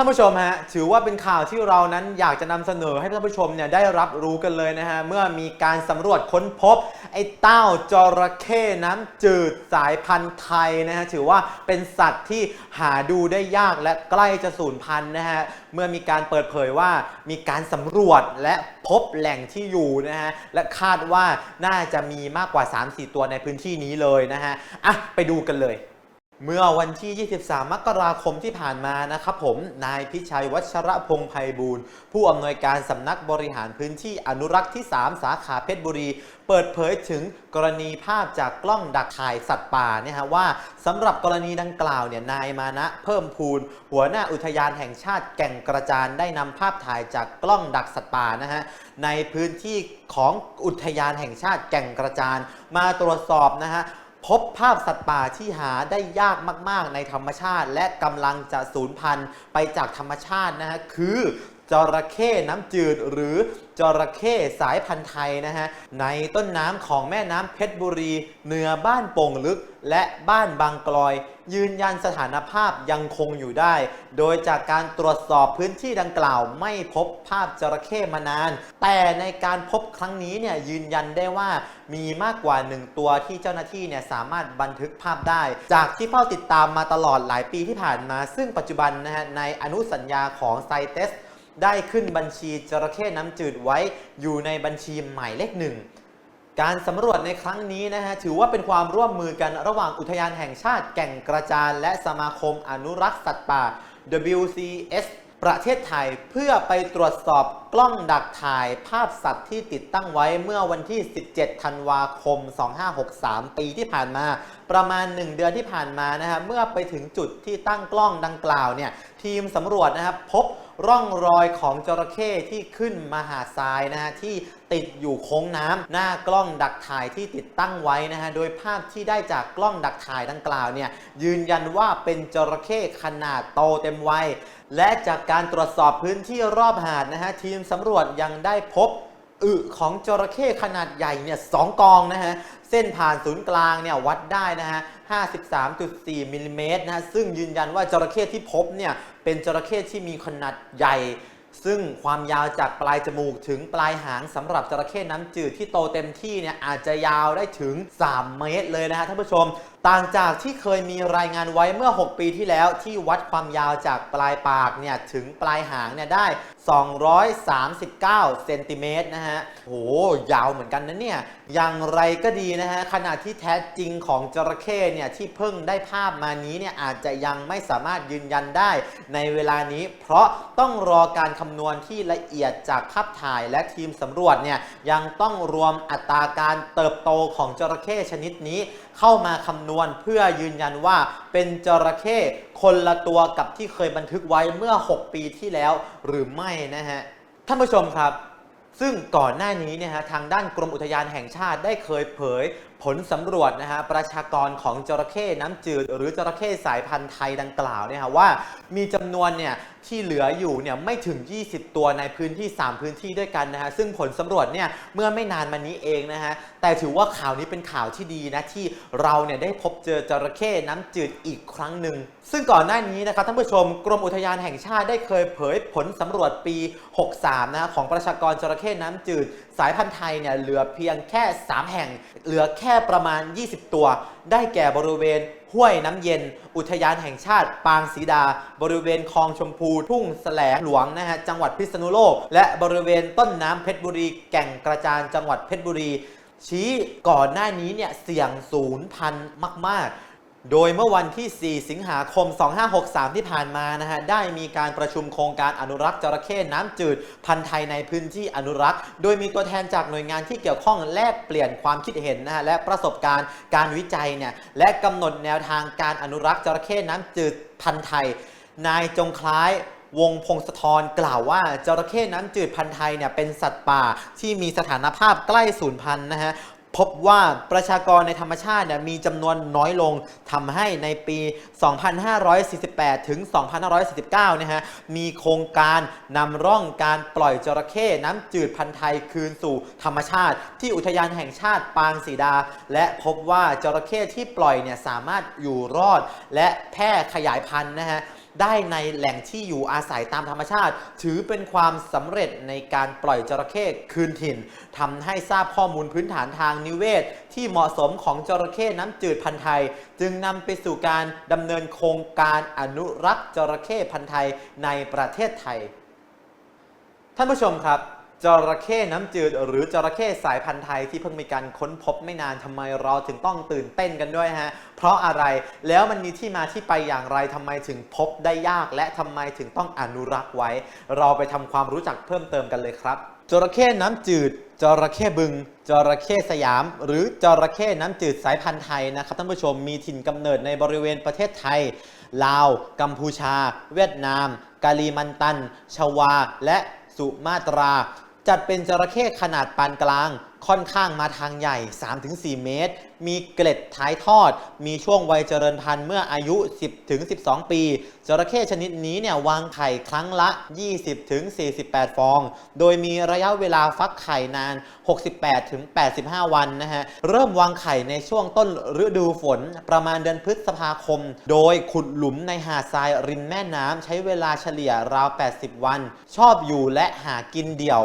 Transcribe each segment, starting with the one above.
ท่านผู้ชมฮะถือว่าเป็นข่าวที่เรานั้นอยากจะนำเสนอให้ท่านผู้ชมเนี่ยได้รับรู้กันเลยนะฮะเมื่อมีการสำรวจค้นพบ ไอ้เต้าจระเข้น้ำจืดสายพันธุ์ไทยนะฮะถือว่าเป็นสัตว์ที่หาดูได้ยากและใกล้จะสูญพันธุ์นะฮะเมื่อมีการเปิดเผยว่ามีการสำรวจและพบแหล่งที่อยู่นะฮะและคาดว่าน่าจะมีมากกว่า 3-4 ตัวในพื้นที่นี้เลยนะฮะอะไปดูกันเลย เมื่อวันที่ 23 มกราคมที่ผ่านมานะครับผม นายพิชัยวัชระพงไพบูลย์ผู้อำนวยการสำนักบริหารพื้นที่อนุรักษ์ที่ 3 สาขาเพชรบุรี เปิดเผยถึงกรณีภาพจากกล้องดักถ่ายสัตว์ป่าเนี่ยฮะว่าสำหรับกรณีดังกล่าวเนี่ยนายมานะเพิ่มพูน หัวหน้าอุทยานแห่งชาติแก่งกระจานได้นำภาพถ่ายจากกล้องดักสัตว์ป่านะฮะในพื้นที่ของอุทยานแห่งชาติแก่งกระจานมาตรวจสอบนะฮะ พบภาพสัตว์ป่าที่หาได้ยากมาก ๆ ในธรรมชาติ และกำลังจะสูญพันธุ์ไปจากธรรมชาตินะฮะคือ จระเข้น้ำจืดหรือจระเข้สายพันธุ์ไทยนะฮะในต้นน้ำของแม่น้ำเพชรบุรีเหนือบ้านโป่งลึก และบ้านบางกลอย ยืนยันสถานภาพยังคงอยู่ได้ โดยจากการตรวจสอบพื้นที่ดังกล่าวไม่พบภาพจระเข้มานาน แต่ในการพบครั้งนี้เนี่ยยืนยันได้ว่ามีมากกว่า 1 ตัวที่เจ้าหน้าที่เนี่ยสามารถบันทึกภาพได้ จากที่เฝ้าติดตามมาตลอดหลายปีที่ผ่านมา ซึ่งปัจจุบันนะฮะในอนุสัญญาของไซเตส ได้ขึ้นบัญชีจระเข้น้ำจืดไว้อยู่ในบัญชีหมายเลขหนึ่งการสำรวจในครั้งนี้นะฮะถือว่าเป็นความร่วมมือกันระหว่างอุทยานแห่งชาติแก่งกระจานและสมาคมอนุรักษ์สัตว์ป่า WCS ประเทศไทยเพื่อไปตรวจสอบกล้องดักถ่ายภาพสัตว์ที่ติดตั้งไว้เมื่อวันที่ 17 ธันวาคม 2563 ปีที่ผ่านมา ประมาณ 1 เดือนที่ผ่านมานะฮะเมื่อไปถึงจุดที่ตั้งกล้องดังกล่าวเนี่ยทีมสำรวจนะครับพบร่องรอยของจระเข้ที่ขึ้นมาหาดทรายนะฮะที่ติดอยู่โค้งน้ำหน้ากล้องดักถ่ายที่ติดตั้งไว้นะฮะโดยภาพที่ได้จากกล้องดักถ่ายดังกล่าวเนี่ยยืนยันว่าเป็นจระเข้ขนาดโตเต็มวัยและจากการตรวจสอบพื้นที่รอบหาดนะฮะทีมสำรวจยังได้พบ อึของจระเข้ขนาดใหญ่เนี่ยสองกองนะฮะ เส้นผ่านศูนย์กลางเนี่ยวัดได้นะฮะ 53.4มิลลิเมตรนะฮะ ซึ่งยืนยันว่าจระเข้ที่พบเนี่ยเป็นจระเข้ที่มีขนาดใหญ่ ซึ่งความยาวจากปลายจมูกถึงปลายหางสำหรับจระเข้น้ำจืดที่โตเต็มที่เนี่ยอาจจะยาวได้ถึง 3 เมตรเลยนะฮะท่านผู้ชมต่างจากที่เคยมีรายงานไว้เมื่อ 6 ปีที่แล้วที่วัดความยาวจากปลายปากเนี่ยถึงปลายหางเนี่ยได้ 239 เซนติเมตรนะฮะโหยาวเหมือนกันนะเนี่ย อย่างไรก็ดีนะฮะขนาดที่แท้จริงของจระเข้เนี่ยที่เพิ่งได้ภาพมานี้เนี่ยอาจจะยังไม่สามารถยืนยันได้ในเวลานี้ เพราะต้องรอการคำนวณที่ละเอียดจากภาพถ่ายและทีมสำรวจเนี่ยยังต้องรวมอัตราการเติบโตของจระเข้ชนิดนี้ เข้ามาคำนวณเพื่อยืนยันว่าเป็นจระเข้คนละตัวกับที่เคยบันทึกไว้เมื่อ 6 ปีที่แล้วหรือไม่นะฮะท่านผู้ชมครับ ซึ่งก่อนหน้านี้เนี่ยฮะทางด้านกรมอุทยานแห่งชาติได้เคยเผยผลสำรวจนะฮะประชากรของจระเข้น้ำจืด หรือจระเข้สายพันธุ์ไทยดังกล่าวเนี่ยฮะว่ามีจำนวนเนี่ย ที่เหลืออยู่เนี่ยไม่ถึง 20 ตัวในพื้นที่ 3 พื้นที่ด้วยกันนะฮะซึ่งผลสำรวจเนี่ยเมื่อไม่นานมานี้เองนะฮะแต่ถือว่าข่าวนี้เป็นข่าวที่ดีนะที่เราเนี่ยได้พบเจอจระเข้น้ำจืดอีกครั้งหนึ่งซึ่งก่อนหน้านี้นะครับท่านผู้ชมกรมอุทยานแห่งชาติได้เคยเผยผลสำรวจปี 63 นะของประชากรจระเข้น้ำจืด สายพันธุ์ไทยเนี่ยเหลือเพียงแค่ 3 แห่ง เหลือแค่ประมาณ 20 ตัว ได้แก่บริเวณ ห้วยน้ำเย็น อุทยานแห่งชาติ ปางศีดา บริเวณคลองชมพูทุ่งแสลงหลวงนะฮะจังหวัดพิษณุโลก และบริเวณต้นน้ำเพชรบุรี แก่งกระจานจังหวัดเพชรบุรี ชี้ก่อนหน้านี้เนี่ยเสี่ยงศูนย์พันมาก ๆ โดยเมื่อวันที่ 4 สิงหาคม 2563 ที่ผ่านมานะฮะ ได้มีการประชุมโครงการอนุรักษ์จระเข้น้ำจืด พันธุ์ไทยในพื้นที่อนุรักษ์ โดยมีตัวแทนจากหน่วยงานที่เกี่ยวข้องแลกเปลี่ยนความคิดเห็นนะฮะ และประสบการณ์การวิจัยเนี่ย และกำหนดแนวทางการอนุรักษ์จระเข้น้ำจืดพันธุ์ไทย นายจงคล้ายวงพงศธรกล่าวว่าจระเข้น้ำจืดพันธุ์ไทยเนี่ยเป็นสัตว์ป่าที่มีสถานภาพใกล้สูญพันธุ์นะฮะ พบว่าประชากรในธรรมชาติเนี่ยมีจำนวนน้อยลงทำให้ในปี 2548 ถึง 2549 นะฮะ มีโครงการนำร่องการปล่อยจระเข้น้ำจืดพันธุ์ไทยคืนสู่ธรรมชาติ ที่อุทยานแห่งชาติปางศรีดา และพบว่าจระเข้ที่ปล่อยเนี่ยสามารถอยู่รอดและแพร่ขยายพันธุ์นะฮะ ได้ในแหล่งที่อยู่อาศัยตามธรรมชาติ ถือเป็นความสำเร็จในการปล่อยจระเข้คืนถิ่นทำให้ทราบข้อมูลพื้นฐานทางนิเวศ ที่เหมาะสมของจระเข้น้ำจืดพันธุ์ไทย จึงนำไปสู่การดำเนินโครงการอนุรักษ์จระเข้พันธุ์ไทยในประเทศไทย ท่านผู้ชมครับ จระเข้น้ำจืด หรือจระเข้สายพันธุ์ไทยที่เพิ่งมีการค้นพบไม่นานทำไมเราถึงต้องตื่นเต้นกันด้วยฮะ เพราะอะไรแล้วมันมีที่มาที่ไปอย่างไรทำไมถึงพบได้ยาก และทำไมถึงต้องอนุรักษ์ไว้ เราไปทำความรู้จักเพิ่มเติมกันเลยครับจระเข้น้ำจืดจระเข้บึงจระเข้สยาม หรือจระเข้น้ำจืดสายพันธุ์ไทยนะครับท่านผู้ชมมีถิ่นกำเนิดในบริเวณประเทศไทย ลาว กัมพูชา เวียดนาม กาลีมันตัน ชวา และสุมาตรา จัดเป็นจระเข้ขนาดปานกลาง ค่อนข้างมาทางใหญ่ 3-4 เมตร มีเกล็ดท้ายทอด มีช่วงวัยเจริญพันธุ์เมื่ออายุ 10-12 ปี จระเข้ชนิดนี้เนี่ยวางไข่ครั้งละ 20-48 ฟอง โดยมีระยะเวลาฟักไข่นาน 68-85 วันนะฮะ เริ่มวางไข่ในช่วงต้นฤดูฝนประมาณเดือนพฤษภาคม โดยขุดหลุมในหาดทรายริมแม่น้ำใช้เวลาเฉลี่ยราว 80 วัน ชอบอยู่และหากินเดี่ยว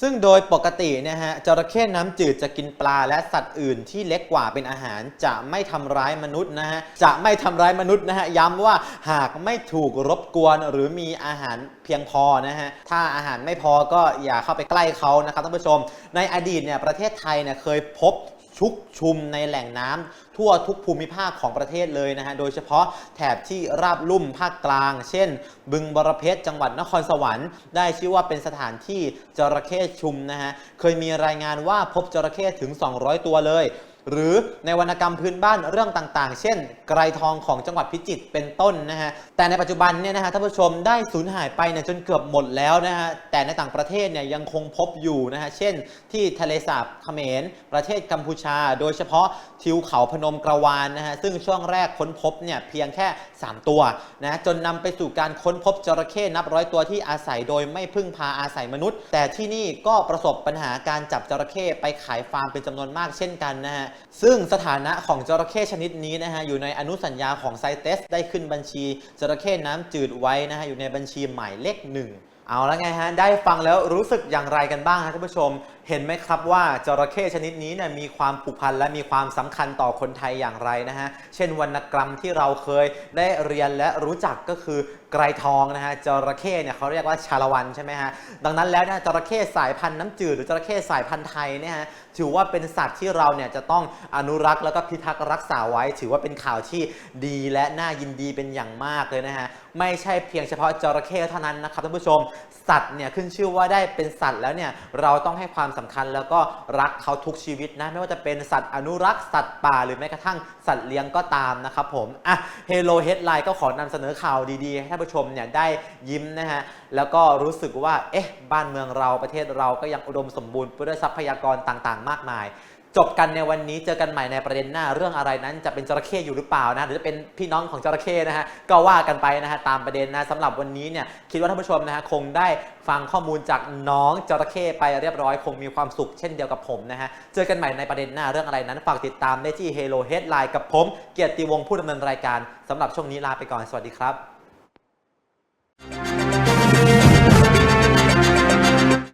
ซึ่งโดยปกติเนะฮะจระเข้น้ำจืดจะกินปลาและสัตว์อื่นที่เล็กกว่าเป็นอาหารจะไม่ทำร้ายมนุษย์นะฮะจะไม่ทำร้ายมนุษย์นะฮะย้ำว่าหากไม่ถูกรบกวนหรือมีอาหารเพียงพอนะฮะถ้าอาหารไม่พอก็อย่าเข้าไปใกล้เขานะครับท่านผู้ชม ในอดีตเนี่ยประเทศไทยเนี่ยเคยพบ ชุกชุมในแหล่งน้ำทั่วทุกภูมิภาคของประเทศเลยนะฮะ โดยเฉพาะแถบที่ราบลุ่มภาคกลาง เช่น บึงบรเพชรจังหวัดนครสวรรค์ ได้ชื่อว่าเป็นสถานที่จระเข้ชุมนะฮะ เคยมีรายงานว่าพบจระเข้ถึง 200 ตัวเลย หรือในวรรณกรรมพื้นบ้านเรื่องต่างๆ เช่น ไกรทองของจังหวัดพิจิตรเป็นต้นนะฮะแต่ในปัจจุบันเนี่ยนะฮะท่านผู้ชมได้สูญหายไปเนี่ยจนเกือบหมดแล้วนะฮะแต่ในต่างประเทศเนี่ยยังคงพบอยู่นะฮะเช่น ที่ทะเลสาบเขมร ประเทศกัมพูชา โดยเฉพาะทิวเขาพนมกระวานนะฮะซึ่งช่วงแรกค้นพบเนี่ยเพียงแค่ 3 ตัวนะจนนำไปสู่การค้นพบจระเข้นับร้อยตัวที่อาศัยโดยไม่พึ่งพาอาศัยมนุษย์ แต่ที่นี่ก็ประสบปัญหาการจับจระเข้ไปขายฟาร์มเป็นจำนวนมากเช่นกันนะฮะซึ่งสถานะของจระเข้ชนิดนี้นะฮะอยู่ในอนุสัญญาของไซเตสได้ขึ้นบัญชีจระเข้น้ำจืดไว้นะฮะอยู่ในบัญชีหมายเลขหนึ่ง เอาแล้วไงฮะ ได้ฟังแล้วรู้สึกอย่างไรกันบ้างฮะคุณผู้ชม เห็นไหมครับว่าจระเข้ชนิดนี้เนี่ยมีความผูกพันและมีความสำคัญต่อคนไทยอย่างไรนะฮะ เช่นวรรณกรรมที่เราเคยได้เรียนและรู้จักก็คือไกรทองนะฮะจระเข้เนี่ยเขาเรียกว่าชาละวันใช่ไหมฮะ ดังนั้นแล้วเนี่ยจระเข้สายพันธุ์น้ำจืดหรือจระเข้สายพันธุ์ไทยเนี่ยฮะ ถือว่าเป็นสัตว์ที่เราเนี่ยจะต้องอนุรักษ์แล้วก็พิทักษ์รักษาไว้ ถือว่าเป็นข่าวที่ดีและน่ายินดีเป็นอย่างมากเลยนะฮะ ไม่ใช่เพียงเฉพาะจระเข้เท่านั้นนะครับท่านผู้ชมสัตว์เนี่ยขึ้นชื่อว่าได้เป็นสัตว์แล้วเนี่ยเราต้องให้ความสำคัญแล้วก็รักเขาทุกชีวิตนะไม่ว่าจะเป็นสัตว์อนุรักษ์สัตว์ป่าหรือแม้กระทั่งสัตว์เลี้ยงก็ตามนะครับผมอะ Hello Headline ก็ขอนำเสนอข่าวดีๆ ให้ท่านผู้ชมเนี่ยได้ยิ้มนะฮะแล้วก็รู้สึกว่าเอ๊ะบ้านเมืองเราประเทศเราก็ยังอุดมสมบูรณ์ไปด้วยทรัพยากรต่างๆ มากมาย จบกันในวันนี้เจอกันใหม่ในประเด็นหน้าเรื่องอะไรนั้นจะเป็นจระเข้อยู่หรือเปล่านะหรือจะเป็นพี่น้องของจระเข้นะฮะก็ว่ากันไปนะฮะตามประเด็นนะสำหรับวันนี้เนี่ยคิดว่าท่านผู้ชมนะฮะคงได้ฟังข้อมูลจากน้องจระเข้ไปเรียบร้อย คงมีความสุขเช่นเดียวกับผมนะฮะเจอกันใหม่ในประเด็นหน้าเรื่องอะไรนั้นฝากติดตามได้ที่ Hello Headline กับผม เกียรติวงศ์ผู้ดำเนินรายการสำหรับช่วงนี้ลาไปก่อนสวัสดีครับ